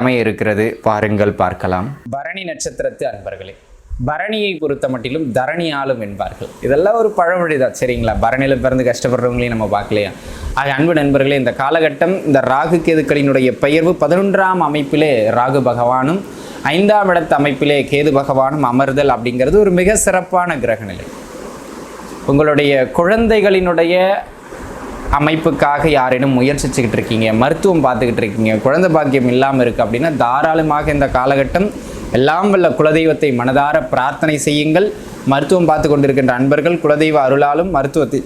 அமைய இருக்கிறது பாருங்கள் பார்க்கலாம். பரணி நட்சத்திரத்து அன்பர்களே பரணியை பொறுத்த மட்டிலும் தரணி ஆளும் என்பார்கள். இதெல்லாம் ஒரு பழமொழி தான் சரிங்களா? பரணியில் பிறந்து கஷ்டப்படுறவங்களையும் நம்ம பார்க்கலையா? ஆக அன்பு நண்பர்களே இந்த காலகட்டம் இந்த ராகு கேதுக்களினுடைய பெயர்வு பதினொன்றாம் அமைப்பிலே ராகு பகவானும் ஐந்தாம் இடத்து அமைப்பிலே கேது பகவானும் அமர்தல் அப்படிங்கிறது ஒரு மிக சிறப்பான கிரகநிலை. உங்களுடைய குழந்தைகளினுடைய அமைப்புக்காக யாரேனும் முயற்சிச்சுக்கிட்டு இருக்கீங்க மருத்துவம் பார்த்துக்கிட்டு இருக்கீங்க குழந்தை பாக்கியம் இல்லாமல் இருக்குது அப்படின்னா தாராளமாக இந்த காலகட்டம் எல்லாம் வல்ல குலதெய்வத்தை மனதார பிரார்த்தனை செய்யுங்கள். மருத்துவம் பார்த்து கொண்டிருக்கின்ற அன்பர்கள் குலதெய்வ அருளாலும் மருத்துவத்தை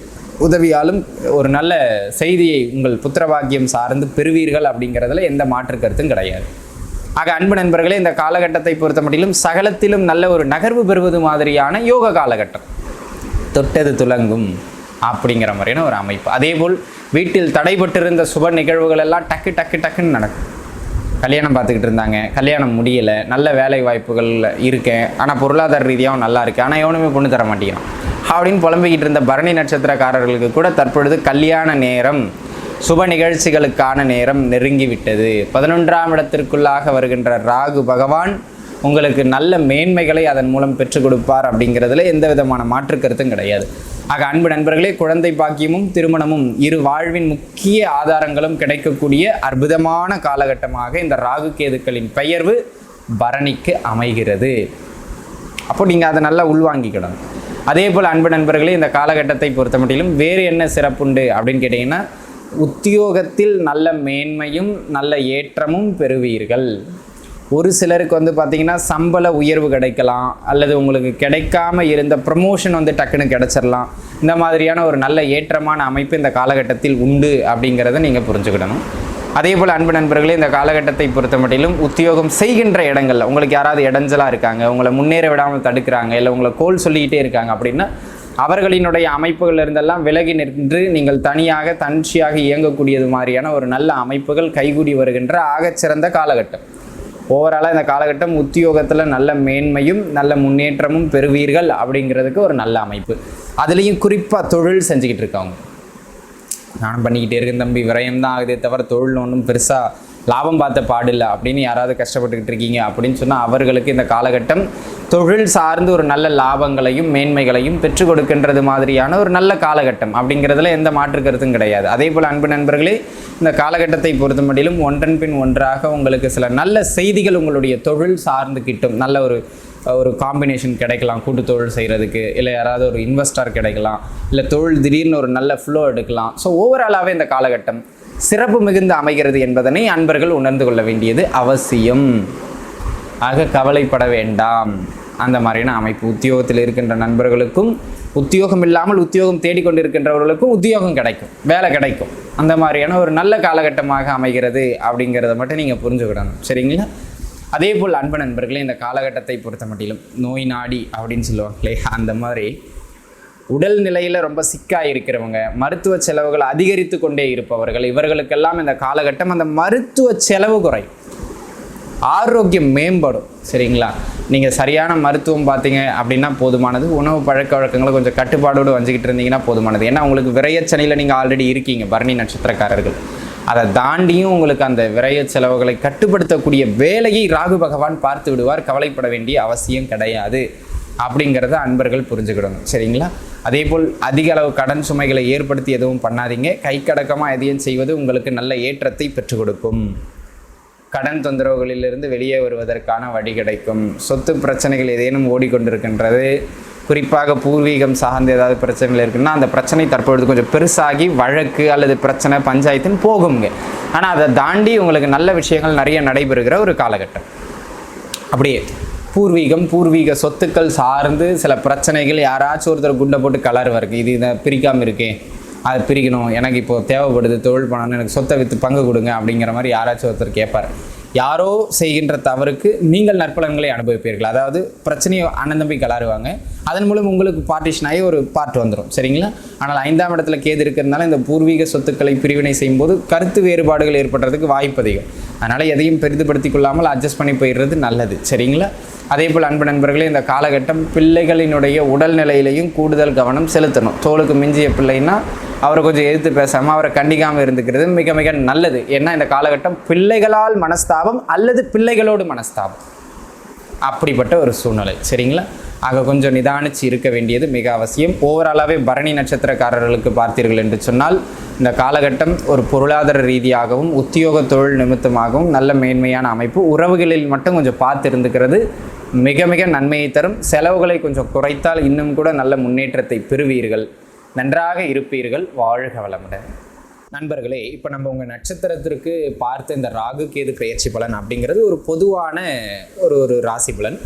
உதவியாலும் ஒரு நல்ல செய்தியை உங்கள் புத்திரபாக்கியம் சார்ந்து பெறுவீர்கள் அப்படிங்கிறதுல எந்த மாற்று கருத்தும் கிடையாது. ஆக அன்பு நண்பர்களே இந்த காலகட்டத்தை பொறுத்த மட்டிலும் சகலத்திலும் நல்ல ஒரு நகர்வு பெறுவது மாதிரியான யோக காலகட்டம். தொட்டது துலங்கும். அப்படிங்கிற மாதிரியான ஒரு அமைப்பு. அதேபோல் வீட்டில் தடைபட்டிருந்த சுப நிகழ்வுகள் எல்லாம் டக்கு டக்கு டக்குன்னு நடக்கும். கல்யாணம் பார்த்துக்கிட்டு இருந்தாங்க. கல்யாணம் முடியலை. நல்ல வேலை வாய்ப்புகள் இருக்கேன். ஆனால் பொருளாதார ரீதியாகவும் நல்லா இருக்குது ஆனால் எவனுமே பொண்ணு தர மாட்டேங்கிறான். அப்படின்னு புலம்பிக்கிட்டு இருந்த பரணி நட்சத்திரக்காரர்களுக்கு கூட தற்பொழுது கல்யாண நேரம் சுப நிகழ்ச்சிகளுக்கான நேரம் நெருங்கி விட்டது பதினொன்றாம் இடத்திற்குள்ளாக வருகின்ற ராகு பகவான் உங்களுக்கு நல்ல மேன்மைகளை அதன் மூலம் பெற்றுக் கொடுப்பார் அப்படிங்கிறதுல எந்த விதமான மாற்று கருத்தும் கிடையாது. ஆக அன்பு நண்பர்களே குழந்தை பாக்கியமும் திருமணமும் இரு வாழ்வின் முக்கிய ஆதாரங்களும் கிடைக்கக்கூடிய அற்புதமான காலகட்டமாக இந்த ராகு கேதுக்களின் பெயர்வு பரணிக்கு அமைகிறது. அப்போ நீங்கள் அதை நல்லா உள்வாங்கிக்கணும். அதே போல் அன்பு நண்பர்களே இந்த காலகட்டத்தை பொறுத்த மட்டிலும் வேறு என்ன சிறப்புண்டு அப்படின்னு கேட்டிங்கன்னா உத்தியோகத்தில் நல்ல மேன்மையும் நல்ல ஏற்றமும் பெறுவீர்கள். ஒரு சிலருக்கு வந்து பார்த்திங்கன்னா சம்பள உயர்வு கிடைக்கலாம் அல்லது உங்களுக்கு கிடைக்காம இருந்த ப்ரமோஷன் வந்து டக்குன்னு கிடச்சிடலாம் இந்த மாதிரியான ஒரு நல்ல ஏற்றமான அமைப்பு இந்த காலகட்டத்தில் உண்டு அப்படிங்கிறத நீங்கள் புரிஞ்சுக்கிடணும். அதே போல் அன்பு நண்பர்களே இந்த காலகட்டத்தை பொறுத்த மட்டிலும் உத்தியோகம் செய்கின்ற இடங்களில் உங்களுக்கு யாராவது இடைஞ்சலாக இருக்காங்க உங்களை முன்னேற விடாமல் தடுக்கிறாங்க இல்லை உங்களை கோல் சொல்லிக்கிட்டே இருக்காங்க அப்படின்னா அவர்களினுடைய அமைப்புகள் இருந்தெல்லாம் விலகி நின்று நீங்கள் தனியாக தனிச்சியாக இயங்கக்கூடியது மாதிரியான ஒரு நல்ல அமைப்புகள் கைகூடி வருகின்ற ஆகச்சிறந்த காலகட்டம். ஓவராலாக இந்த காலகட்டம் உத்தியோகத்தில் நல்ல மேன்மையும் நல்ல முன்னேற்றமும் பெறுவீர்கள் அப்படிங்கிறதுக்கு ஒரு நல்ல அமைப்பு. அதுலேயும் குறிப்பாக தொழில் செஞ்சுக்கிட்டு இருக்கவங்க. நானும் பண்ணிக்கிட்டே இருக்கேன் தம்பி விரயம் தான் ஆகுதே தவிர தொழில் ஒன்றும் பெருசாக லாபம் பார்த்த பாடில்லை. அப்படின்னு யாராவது கஷ்டப்பட்டுக்கிட்டு இருக்கீங்க அப்படின்னு சொன்னால் அவர்களுக்கு இந்த காலகட்டம் தொழில் சார்ந்து ஒரு நல்ல லாபங்களையும் மேன்மைகளையும் பெற்றுக் கொடுக்கின்றது மாதிரியான ஒரு நல்ல காலகட்டம். அப்படிங்கிறதுல எந்த மாற்று கருத்தும் கிடையாது. அதே போல் அன்பு நண்பர்களே இந்த காலகட்டத்தை பொறுத்த மட்டிலும் ஒன்றன் பின் ஒன்றாக உங்களுக்கு சில நல்ல செய்திகள் உங்களுடைய தொழில் சார்ந்து கிட்டும். நல்ல ஒரு ஒரு காம்பினேஷன் கிடைக்கலாம். கூட்டு தொழில் செய்கிறதுக்கு இல்லை யாராவது ஒரு இன்வெஸ்டர் கிடைக்கலாம். இல்லை தொழில் திடீர்னு ஒரு நல்ல ஃப்ளோ எடுக்கலாம். ஸோ ஓவராலாகவே இந்த காலகட்டம் சிறப்பு மிகுந்து அமைகிறது என்பதனை அன்பர்கள் உணர்ந்து கொள்ள வேண்டியது அவசியம். ஆக கவலைப்பட வேண்டாம். அந்த மாதிரியான அமைப்பு உத்தியோகத்தில் இருக்கின்ற நண்பர்களுக்கும் உத்தியோகம் இல்லாமல் உத்தியோகம் தேடிக்கொண்டிருக்கின்றவர்களுக்கும் உத்தியோகம் கிடைக்கும் வேலை கிடைக்கும். அந்த மாதிரியான ஒரு நல்ல காலகட்டமாக அமைகிறது அப்படிங்கிறத மட்டும் நீங்கள் புரிஞ்சுக்கிடணும். சரிங்களா? அதே போல் அன்பு நண்பர்களே இந்த காலகட்டத்தை பொறுத்த மட்டிலும் நோய் நாடி அப்படின்னு சொல்லுவாங்களே அந்த மாதிரி உடல் நிலையில் ரொம்ப சிக்காக இருக்கிறவங்க மருத்துவ செலவுகள் அதிகரித்து கொண்டே இருப்பவர்கள் இவர்களுக்கெல்லாம் இந்த காலகட்டம் அந்த மருத்துவ செலவு குறையும். ஆரோக்கியம் மேம்படும் சரிங்களா? நீங்கள் சரியான மருத்துவம் பார்த்தீங்க அப்படின்னா போதுமானது. உணவு பழக்க வழக்கங்களை கொஞ்சம் கட்டுப்பாடோடு வஞ்சிக்கிட்டு இருந்தீங்கன்னா போதுமானது. ஏன்னா உங்களுக்கு விரையச்சனையில் நீங்கள் ஆல்ரெடி இருக்கீங்க பரணி நட்சத்திரக்காரர்கள். அதை தாண்டியும் உங்களுக்கு அந்த விரைய செலவுகளை கட்டுப்படுத்தக்கூடிய வேலையை ராகு பகவான் பார்த்து விடுவார். கவலைப்பட வேண்டிய அவசியம் கிடையாது அப்படிங்கிறத அன்பர்கள் புரிஞ்சுக்கிடணும் சரிங்களா? அதே போல் அதிக அளவு கடன் சுமைகளை ஏற்படுத்தி எதுவும் பண்ணாதீங்க. கை கடக்கமாக எதையும் செய்வது உங்களுக்கு நல்ல ஏற்றத்தை பெற்றுக் கொடுக்கும். கடன் தொந்தரவுகளிலிருந்து வெளியே வருவதற்கான வழி கிடைக்கும். சொத்து பிரச்சனைகள் ஏதேனும் ஓடிக்கொண்டிருக்கின்றது. குறிப்பாக பூர்வீகம் சார்ந்த ஏதாவது பிரச்சனைகள் இருக்குன்னா அந்த பிரச்சனை தற்பொழுது கொஞ்சம் பெருசாகி வழக்கு அல்லது பிரச்சனை பஞ்சாயத்துன்னு போகுங்க. ஆனால் அதை தாண்டி உங்களுக்கு நல்ல விஷயங்கள் நிறைய நடைபெறுகிற ஒரு காலகட்டம். அப்படியே பூர்வீகம் பூர்வீக சொத்துக்கள் சார்ந்து சில பிரச்சனைகள் யாராச்சும் ஒருத்தர் குண்டை போட்டு கலருவாருக்கு இது இதை பிரிக்காமல் இருக்கேன் அதை பிரிக்கணும். எனக்கு இப்போ தேவைப்படுது தொழில் பண்ணணும் எனக்கு சொத்தை விற்று பங்கு கொடுங்க அப்படிங்கிற மாதிரி யாராச்சும் ஒருத்தர் கேட்பார். யாரோ செய்கின்ற தவறுக்கு நீங்கள் நற்பலன்களை அனுபவிப்பீர்கள். அதாவது பிரச்சனையை அண்ணன் தம்பி கலாருவாங்க அதன் மூலம் உங்களுக்கு பார்ட்டிஷன் ஆகி ஒரு பார்ட் வந்துடும் சரிங்களா? ஆனால் ஐந்தாம் இடத்துல கேது இருக்கிறதுனால இந்த பூர்வீக சொத்துக்களை பிரிவினை செய்யும்போது கருத்து வேறுபாடுகள் ஏற்படுறதுக்கு வாய்ப்பு அதிகம். அதனால் எதையும் பெரிதுபடுத்தி கொள்ளாமல் அட்ஜஸ்ட் பண்ணி போயிடுறது நல்லது. சரிங்களா? அதே போல் அன்பு நண்பர்களே இந்த காலகட்டம் பிள்ளைகளினுடைய உடல் நிலையிலையும் கூடுதல் கவனம் செலுத்தணும். தோலுக்கு மிஞ்சிய பிள்ளைன்னா அவரை கொஞ்சம் எதிர்த்து பேசாமல் அவரை கண்டிக்காமல் இருந்துக்கிறது மிக மிக நல்லது. ஏன்னா இந்த காலகட்டம் பிள்ளைகளால் மனஸ்தாபம் அல்லது பிள்ளைகளோடு மனஸ்தாபம். அப்படிப்பட்ட ஒரு சூழ்நிலை. சரிங்களா? ஆக கொஞ்சம் நிதானிச்சு இருக்க வேண்டியது மிக அவசியம். ஓவராலாகவே பரணி நட்சத்திரக்காரர்களுக்கு பார்த்தீர்கள் என்று சொன்னால் இந்த காலகட்டம் ஒரு பொருளாதார ரீதியாகவும் உத்தியோக தொழில் நிமித்தமாகவும் நல்ல மேன்மையான அமைப்பு. உறவுகளில் மட்டும் கொஞ்சம் பார்த்து இருந்துக்கிறது மிக மிக நன்மையை தரும். செலவுகளை கொஞ்சம் குறைத்தால் இன்னும் கூட நல்ல முன்னேற்றத்தை பெறுவீர்கள். நன்றாக இருப்பீர்கள். வாழ்க வளமுடன். நண்பர்களே இப்போ நம்ம உங்கள் நட்சத்திரத்திற்கு பார்த்த இந்த ராகு கேது பெயர்ச்சி பலன் அப்படிங்கிறது ஒரு பொதுவான ஒரு ஒரு ராசி பலன்.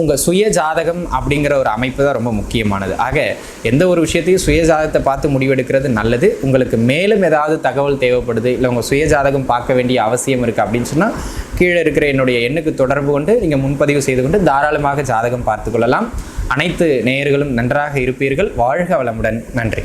உங்கள் சுய ஜாதகம் அப்படிங்கிற ஒரு அமைப்பு தான் ரொம்ப முக்கியமானது. ஆக எந்த ஒரு விஷயத்தையும் சுய ஜாதகத்தை பார்த்து முடிவெடுக்கிறது நல்லது. உங்களுக்கு மேலும் ஏதாவது தகவல் தேவைப்படுது இல்லை உங்கள் சுய ஜாதகம் பார்க்க வேண்டிய அவசியம் இருக்குது அப்படின்னு சொன்னால் கீழே இருக்கிற என்னுடைய எண்ணுக்கு தொடர்பு கொண்டு நீங்கள் முன்பதிவு செய்து கொண்டு தாராளமாக ஜாதகம் பார்த்துக்கொள்ளலாம் அனைத்து நேயர்களும் நன்றாக இருப்பீர்கள். வாழ்க வளமுடன். நன்றி.